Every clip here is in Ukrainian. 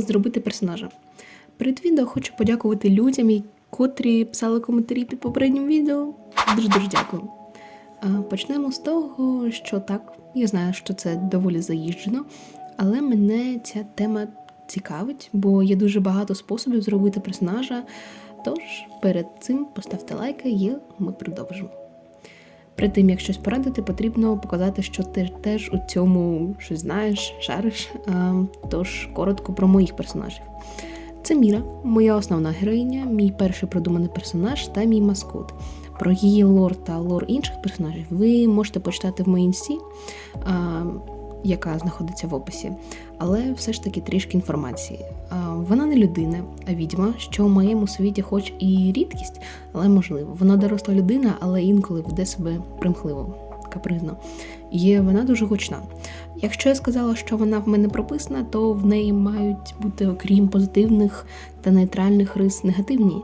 зробити персонажа. Перед відео хочу подякувати людям, котрі писали коментарі під попереднім відео. Дуже дуже дякую. Почнемо з того, що так, я знаю, що це доволі заїжджено, але мене ця тема цікавить, бо є дуже багато способів зробити персонажа. Тож перед цим поставте лайки і ми продовжимо. Перед тим, як щось порадити, потрібно показати, що ти теж у цьому щось знаєш, шариш. А, Тож коротко про моїх персонажів. Це Міра, моя основна героїня, мій перший продуманий персонаж та мій маскот. Про її лор та лор інших персонажів ви можете почитати в моїй інсті, а, яка знаходиться в описі, але все ж таки трішки інформації. Вона не людина, а відьма, що в моєму світі, хоч і рідкість, але можливо. Вона доросла людина, але інколи веде себе примхливо, капризно. І вона дуже гучна. Якщо я сказала, що вона в мене прописана, то в неї мають бути, окрім позитивних та нейтральних рис, негативні.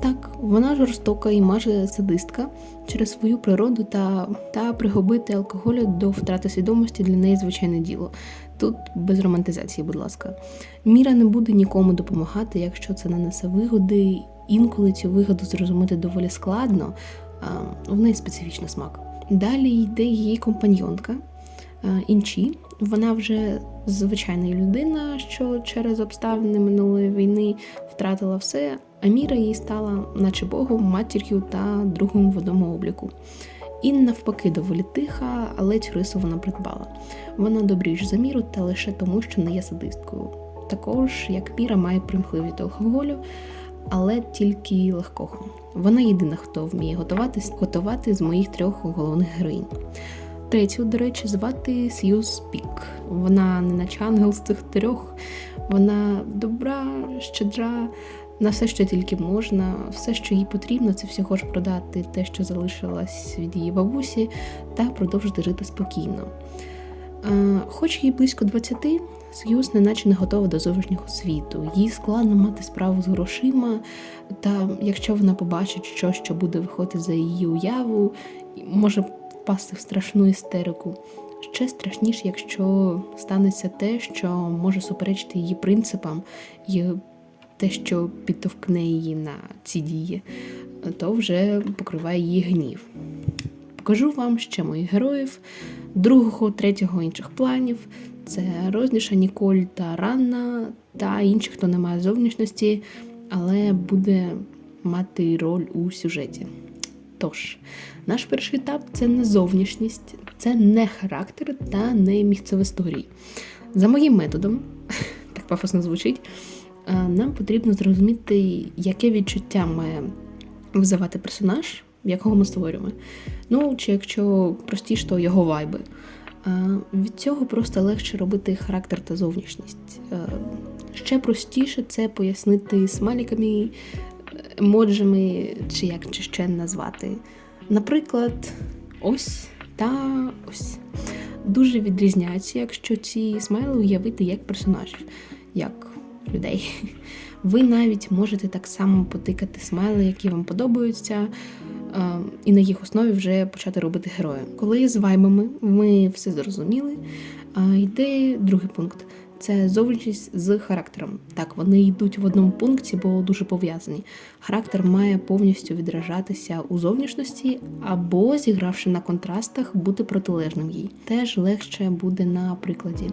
Так, вона жорстока і майже садистка через свою природу та, та пригубити алкоголю до втрати свідомості для неї звичайне діло. Тут без романтизації, будь ласка. Міра не буде нікому допомагати, якщо це нанесе вигоди. Інколи цю вигоду зрозуміти доволі складно, в неї специфічний смак. Далі йде її компаньйонка Інші. Вона вже звичайна людина, що через обставини минулої війни втратила все, а Міра їй стала, наче Богом, матір'ю та другом в одному обліку. І навпаки, доволі тиха, але цю рису вона придбала. Вона добріш за міру та лише тому, що не є садисткою. Також, як Міра, має примхливість до алкоголю, але тільки легкого. Вона єдина, хто вміє готувати, готувати з моїх трьох головних героїнь. Третю, до речі, звати Сьюз Пік. Вона не наче ангел з цих трьох. Вона добра, щедра, на все, що тільки можна, все, що їй потрібно, це всього ж продати те, що залишилось від її бабусі, та продовжити жити спокійно. Е, Хоч їй близько 20, Сьюз неначе не готова до зовнішнього світу. Їй складно мати справу з грошима, та якщо вона побачить щось, що буде виходити за її уяву, може впасти в страшну істерику. Ще страшніше, якщо станеться те, що може суперечити її принципам і те, що підтовкне її на ці дії, то вже покриває її гнів. Покажу вам ще моїх героїв, другого, третього інших планів. Це Розніша, Ніколь та Ранна, та інші, хто не має зовнішності, але буде мати роль у сюжеті. Тож, наш перший етап це не зовнішність, це не характер та не місце в історії. За моїм методом, так пафосно звучить, нам потрібно зрозуміти, яке відчуття має визивати персонаж, якого ми створюємо. Ну, чи якщо простіше, то його вайби. Е, Від цього просто легше робити характер та зовнішність. Е, Ще простіше це пояснити смайликами, емоджами, чи як чи ще назвати. Наприклад, ось та ось. Дуже відрізняються, якщо ці смайли уявити як персонажів, як людей. Ви навіть можете так само потикати смайли, які вам подобаються, е, і на їх основі вже почати робити героя. Коли з вайбами ми все зрозуміли, е, йде другий пункт. Це зовнішність з характером. Так, вони йдуть в одному пункті, бо дуже пов'язані. Характер має повністю відражатися у зовнішності, або, зігравши на контрастах, бути протилежним їй. Теж легше буде на прикладі.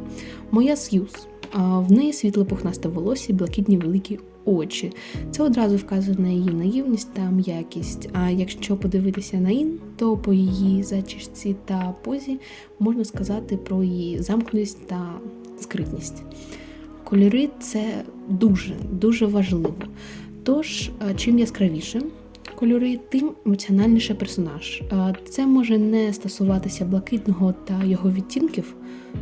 Моя Сьюз. А В неї світло пухнасте волосся, блакитні великі очі. Це одразу вказує на її наївність та м'якість. А якщо подивитися на Ін, то по її зачісці та позі можна сказати про її замкненість та скритність. Кольори це дуже дуже важливо. Тож, чим яскравіше кольори, тим емоціональніше персонаж. Це може не стосуватися блакитного та його відтінків.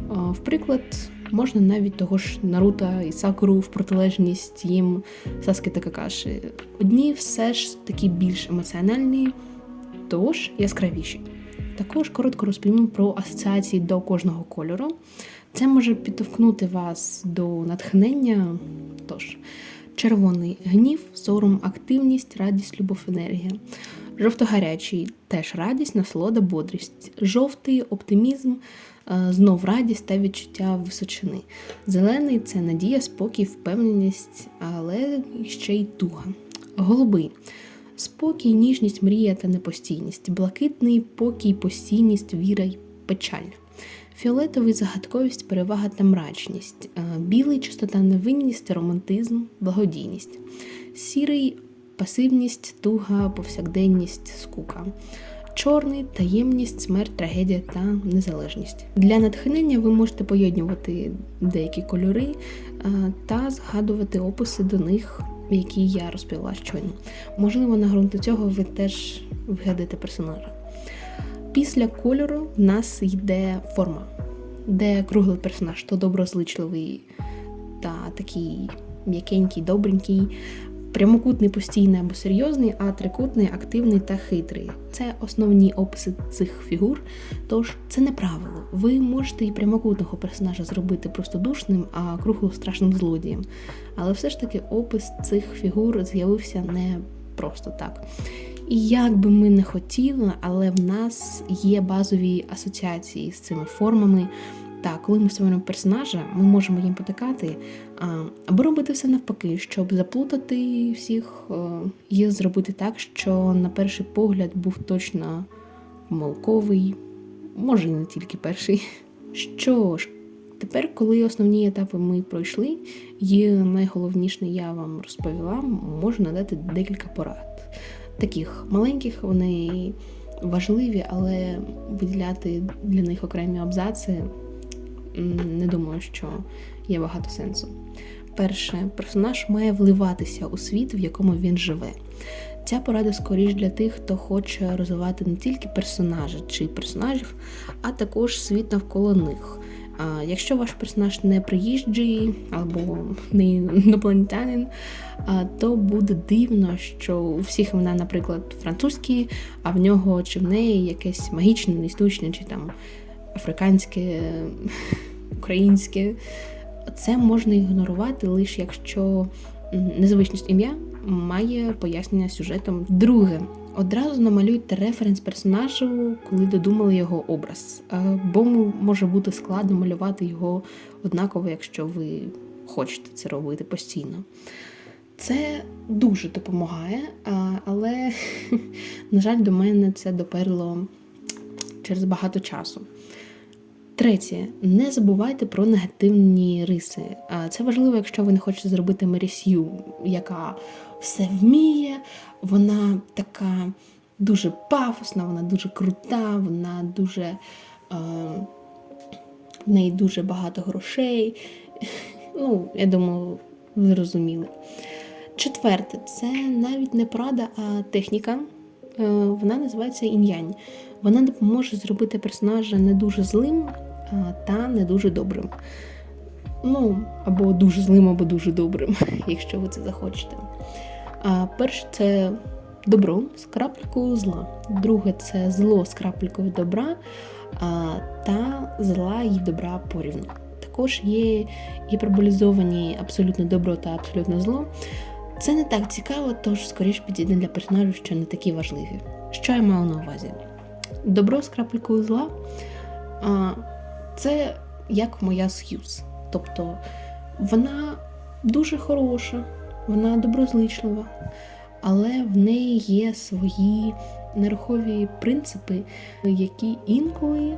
В приклад, можна навіть того ж Наруто і Сакуру в протилежність їм Саски та Какаші. Одні все ж такі більш емоціональні, тож яскравіші. Також коротко розповім про асоціації до кожного кольору. Це може підтовкнути вас до натхнення. Тож, червоний гнів, сором, активність, радість, любов, енергія. Жовто-гарячий теж радість, насолода, бодрість. Жовтий оптимізм, знов радість та відчуття височини. Зелений це надія, спокій, впевненість, але ще й туга. Голубий спокій, ніжність, мрія та непостійність, блакитний покій, постійність, віра й печаль. Фіолетовий загадковість, перевага та мрачність, Е, білий чистота, невинність, романтизм, благодійність, сірий пасивність, туга, повсякденність, скука. Чорний таємність, смерть, трагедія та незалежність. Для натхнення ви можете поєднувати деякі кольори е, та згадувати описи до них, які я розповіла щойно. Можливо, на ґрунту цього ви теж вигадаєте персонажа. Після кольору в нас йде форма, де круглий персонаж, то доброзичливий та такий м'якенький, добренький, прямокутний, постійний або серйозний, а трикутний, активний та хитрий. Це основні описи цих фігур. Тож це не правило. Ви можете і прямокутного персонажа зробити простодушним, а круглого страшним злодієм. Але все ж таки опис цих фігур з'явився не просто так. І як би ми не хотіли, але в нас є базові асоціації з цими формами. Так, коли ми створюємо персонажа, ми можемо їм потикати, або робити все навпаки, щоб заплутати всіх е, і зробити так, що на перший погляд був точно помилковий, може і не тільки перший. Що ж, тепер, коли основні етапи ми пройшли, і найголовніше я вам розповіла, можу надати декілька порад. Таких маленьких, вони важливі, але виділяти для них окремі абзаци не думаю, що є багато сенсу. Перше, персонаж має вливатися у світ, в якому він живе. Ця порада скоріш для тих, хто хоче розвивати не тільки персонажа чи персонажів, а також світ навколо них. Якщо ваш персонаж не приїжджий або не інопланетянин, то буде дивно, що у всіх імена, наприклад, французькі, а в нього чи в неї якесь магічне, неістучне, чи там африканське, українське. Це можна ігнорувати лише якщо незвичність ім'я має пояснення сюжетом. Друге, одразу намалюйте референс персонажу, коли додумали його образ. Е, Бо може бути складно малювати його однаково, якщо ви хочете це робити постійно. Це дуже допомагає, але, на жаль, до мене це доперло через багато часу. Третє, не забувайте про негативні риси. Це важливо, якщо ви не хочете зробити Мерісью, яка все вміє, вона така дуже пафосна, вона дуже крута, вона дуже е, в неї дуже багато грошей. Ну, я думаю, ви зрозуміли. Четверте, це навіть не порада, а техніка. Е, Вона називається інь-янь. Вона допоможе зробити персонажа не дуже злим та не дуже добрим. Ну, або дуже злим, або дуже добрим, якщо ви це захочете. А, перше це добро з краплькою зла. Друге це зло з крапелькою добра а, та зла і добра порівну. Також є гіперболізовані абсолютно добро та абсолютно зло. Це не так цікаво, тож скоріш підійде для персонажів, що не такі важливі. Що я маю на увазі? Добро з крапелькою зла а, це як моя Сьюз. Тобто вона дуже хороша, вона доброзичлива, але в неї є свої нерухові принципи, які інколи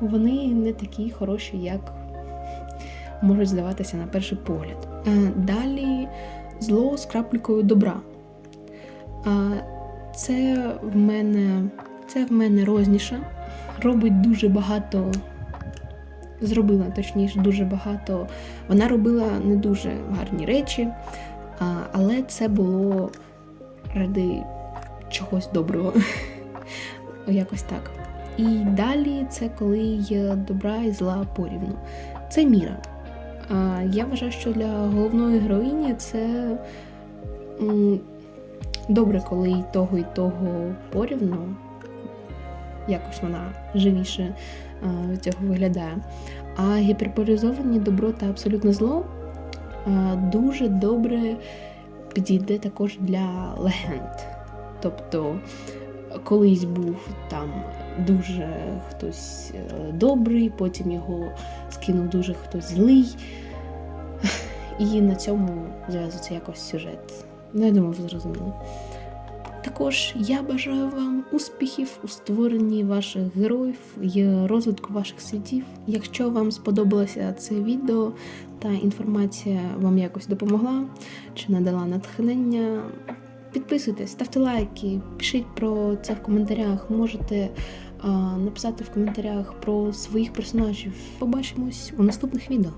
вони не такі хороші, як можуть здаватися на перший погляд. Е, Далі зло з крапелькою добра. Це в мене це в мене розніша. Робить дуже багато, зробила точніше дуже багато. Вона робила не дуже гарні речі, але це було ради чогось доброго. Якось так. І далі це коли є добра і зла порівну. Це міра. Я вважаю, що для головної героїні це добре, коли і того, і того порівну. Якось вона живіше від цього виглядає. А гіперболізовані добро та абсолютно зло дуже добре підійде також для легенд. Тобто, колись був там дуже хтось е, добрий, потім його скинув дуже хтось злий. І на цьому зв'язується якось сюжет. Ну, я думаю, ви зрозуміли. Також я бажаю вам успіхів у створенні ваших героїв і розвитку ваших світів. Якщо вам сподобалося це відео та інформація вам якось допомогла чи надала натхнення, підписуйтесь, ставте лайки, пишіть про це в коментарях. Можете а, написати в коментарях про своїх персонажів. Побачимось у наступних відео.